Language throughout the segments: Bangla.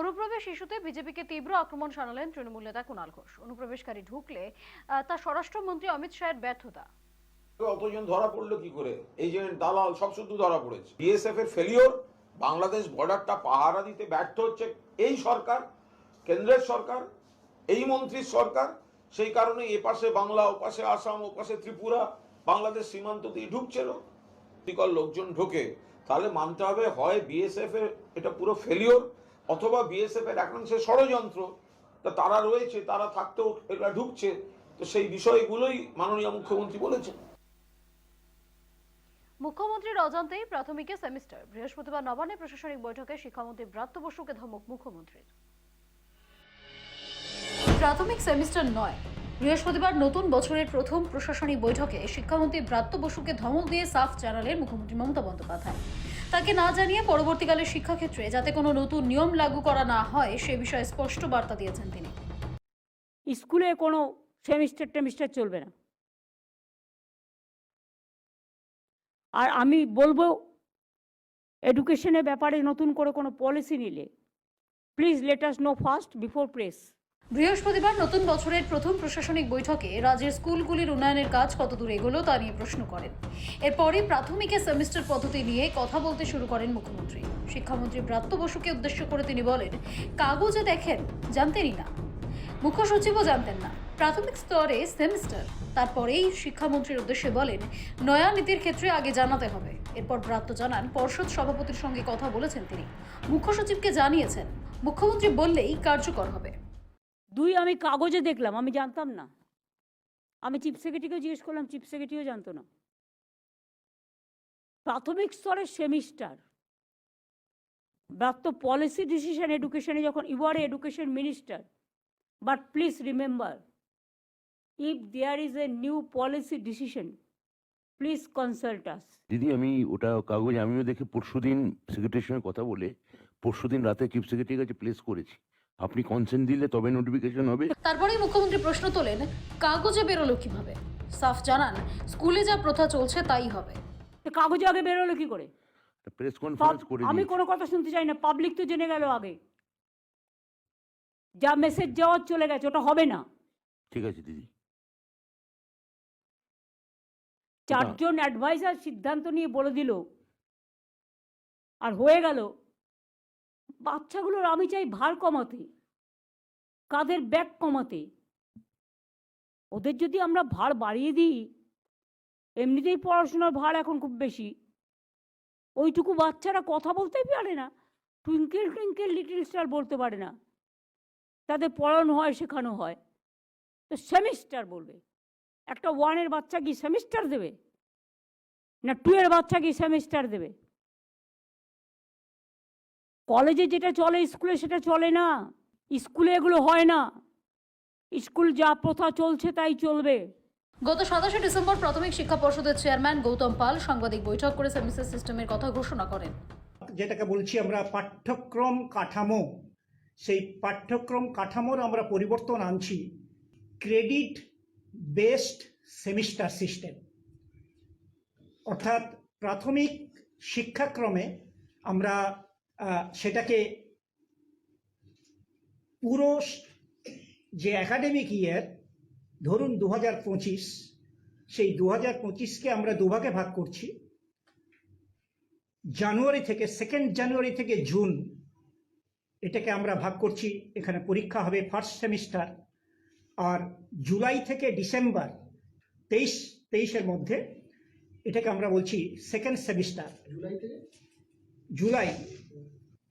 অনুপ্রবেশ ইস্যুতে বিজেপিকে তীব্র আক্রমণ শানালেন তৃণমূল নেতা কুণাল ঘোষ। অনুপ্রবেশকারী ঢুকলে তা স্বরাষ্ট্রমন্ত্রী অমিত শাহের ব্যর্থতা। অতজন ধরা পড়ল কি করে? এই যে দালাল, সব শুধু ধরা পড়েছে। বিএসএফ এর ফেলিওর বাংলাদেশ বর্ডারটা পাহারা দিতে ব্যর্থ হচ্ছে এই সরকার, কেন্দ্রের সরকার, এই মন্ত্রীর সরকার। সেই কারণে এপাশে বাংলা ওপাশে আসাম ওপাশে ত্রিপুরা, বাংলাদেশ সীমান্ত দিয়ে ঢুকছিল লোকজন ঢোকে। তাহলে মানতে হবে হয় বিএসএফ এর এটা পুরো ফেলিওর অথবা বিএসএফ এর একাংশের ষড়যন্ত্র, তা তারা রয়েছে, তারা থাকতেও এরা ঢুকছে, তো সেই বিষয়গুলোই মাননীয় মুখ্যমন্ত্রী বলেছেন। মুখ্যমন্ত্রীর অজান্তেই প্রাথমিকে সেমিস্টার, বৃহস্পতিবার নবান্নে প্রশাসনিক বৈঠকে শিক্ষামন্ত্রী ব্রাত্য বসুকে ধমক মুখ্যমন্ত্রীর। প্রাথমিক সেমিস্টার নয়, বৃহস্পতিবার নতুন বছরের প্রথম প্রশাসনিক বৈঠকে শিক্ষামন্ত্রী ব্রাত্য বসুকে ধমক দিয়ে সাফ জানালেন মুখ্যমন্ত্রী মমতা বন্দ্যোপাধ্যায়। তাকে না জানিয়ে পরবর্তীকালে শিক্ষাক্ষেত্রে যাতে কোনো নতুন নিয়ম লাগু করা না হয়, সে বিষয়ে স্পষ্ট বার্তা দিয়েছেন তিনি। স্কুলে কোনো সেমিস্টার টেমিস্টার চলবে না। আর আমি বলব এডুকেশনের ব্যাপারে নতুন করে কোনো পলিসি নিলে please let us know first before press বৃহস্পতিবার নতুন বছরের প্রথম প্রশাসনিক বৈঠকে রাজ্যের স্কুলগুলির উন্নয়নের কাজ কতদূর এগোলো তা নিয়ে প্রশ্ন করেন। এরপরই প্রাথমিকের সেমিস্টার পদ্ধতি নিয়ে কথা বলতে শুরু করেন মুখ্যমন্ত্রী। শিক্ষামন্ত্রী ব্রাত্য বসুকে উদ্দেশ্য করে তিনি বলেন, কাগজে দেখেন, জানতেনই না। মুখ্য সচিবও জানতেন না। প্রাথমিক স্তরে সেমিস্টার। তারপরেই শিক্ষামন্ত্রীর উদ্দেশ্যে বলেন, নয়া নীতির ক্ষেত্রে আগে জানাতে হবে। এরপর ব্রাত্য জানান, পর্ষদ সভাপতির সঙ্গে কথা বলেছেন তিনি। মুখ্য সচিবকে জানিয়েছেন, মুখ্যমন্ত্রী বললেই কার্যকর হবে। দুই আমি কাগজে দেখলাম, আমি জানতাম না। আমি চিফ সেক্রেটারিকেও জিজ্ঞেস করলাম, চিফ সেক্রেটারিও জানতো না। প্রাথমিক স্তরের সেমিস্টার। ব্যাপ্ত পলিসি ডিসিশন এডুকেশনে যখন, you are education minister, but please remember, if there is a new policy decision, please consult us. দিদি, আমি ওটা কাগজ আমিও দেখে পরশুদিন সেক্রেটারির সঙ্গে কথা বলে, পরশুদিন রাতে চিফ সেক্রেটারির কাছে প্লেস করেছি। আপনি কনসেন্ট দিলে তবে নোটিফিকেশন হবে। তারপরেই মুখ্যমন্ত্রী প্রশ্ন তোলেন কাগজে বেরোলো কীভাবে? সাফ জানান স্কুলে যা প্রথা চলছে তাই হবে। কাগজে আগে বেরোলো কি করে? প্রেস কনফারেন্স করে আমি। কোনো কথা শুনতে চাই না পাবলিক তো জেনে গেল আগে। যা মেসেজ যাওয়ার চলে গেছে ওটা হবে না। ঠিক আছে দিদি। চারজন অ্যাডভাইজার সিদ্ধান্ত নিয়ে বলে দিল আর হয়ে গেল। বাচ্চাগুলোর আমি চাই ভার কমাতে কাদের ব্যাগ কমাতে। ওদের যদি আমরা ভার বাড়িয়ে দিই, এমনিতেই পড়াশোনার ভার এখন খুব বেশি। ওইটুকু বাচ্চারা কথা বলতেই পারে না, টুইঙ্কেল টুইঙ্কেল লিটল স্টার বলতে পারে না। তাদের পড়ানো হয়, শেখানো হয়। তো সেমিস্টার বলবে, একটা ওয়ানের বাচ্চা কি সেমিস্টার দেবে? না টু এর বাচ্চা কি সেমিস্টার দেবে? কলেজে যেটা চলে স্কুলে সেটা চলে না। স্কুলে এগুলো হয় না। স্কুল যা প্রথা চলছে তাই চলবে। গত সাতাশে ডিসেম্বর প্রাথমিক শিক্ষা পর্ষদের চেয়ারম্যান গৌতম পাল সাংবাদিক বৈঠক করে সেমিস্টার সিস্টেমের কথা ঘোষণা করেন। যেটাকে বলছি আমরা পাঠ্যক্রম কাঠামো। সেই পাঠ্যক্রম কাঠামোর আমরা পরিবর্তন আনছি। Credit based semester system. অর্থাৎ প্রাথমিক শিক্ষাক্রমে আমরা সেটাকে পুরো যে একাডেমিক ইয়ার ধরুন দু হাজার পঁচিশ সেই দু হাজার পঁচিশকে আমরা দুভাগে ভাগ করছি। জানুয়ারি থেকে সেকেন্ড জানুয়ারি থেকে জুন এটাকে আমরা ভাগ করছি এখানে পরীক্ষা হবে ফার্স্ট সেমিস্টার আর জুলাই থেকে ডিসেম্বর তেইশ তেইশের মধ্যে এটাকে আমরা বলছি সেকেন্ড সেমিস্টার জুলাই থেকে? জুলাই।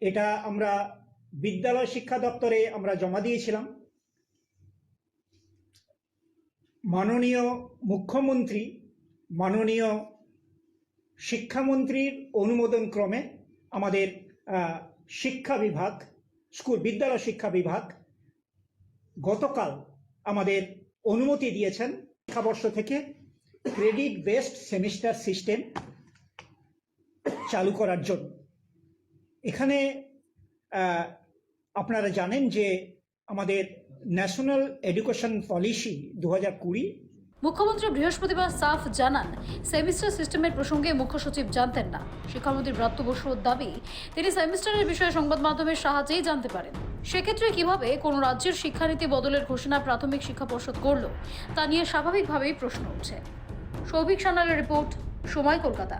এটা আমরা বিদ্যালয় শিক্ষা দপ্তরে আমরা জমা দিয়েছিলাম। মাননীয় মুখ্যমন্ত্রী, মাননীয় শিক্ষামন্ত্রীর অনুমোদন ক্রমে আমাদের শিক্ষা বিভাগ, স্কুল, বিদ্যালয় শিক্ষা বিভাগ গতকাল আমাদের অনুমতি দিয়েছেন শিক্ষাবর্ষ থেকে ক্রেডিট বেসড সেমিস্টার সিস্টেম চালু করার জন্য। এখানে আপনারা জানেন যে আমাদের ন্যাশনাল এডুকেশন পলিসি দু হাজার কুড়ি। মুখ্যমন্ত্রী বৃহস্পতিবার সাফ জানান, সেমিস্টার সিস্টেমের প্রসঙ্গে মুখ্য সচিব জানতেন না। শিক্ষামন্ত্রী ব্রাত্য বসুর দাবি, তিনি সেমিস্টারের বিষয়ে সংবাদ মাধ্যমের সাহায্যেই জানতে পারেন। সেক্ষেত্রে কীভাবে কোনো রাজ্যের শিক্ষানীতি বদলের ঘোষণা প্রাথমিক শিক্ষা পর্ষদ করল, তা নিয়ে স্বাভাবিকভাবেই প্রশ্ন উঠছে। সৌভিক সান্যালের রিপোর্ট, সময় কলকাতা।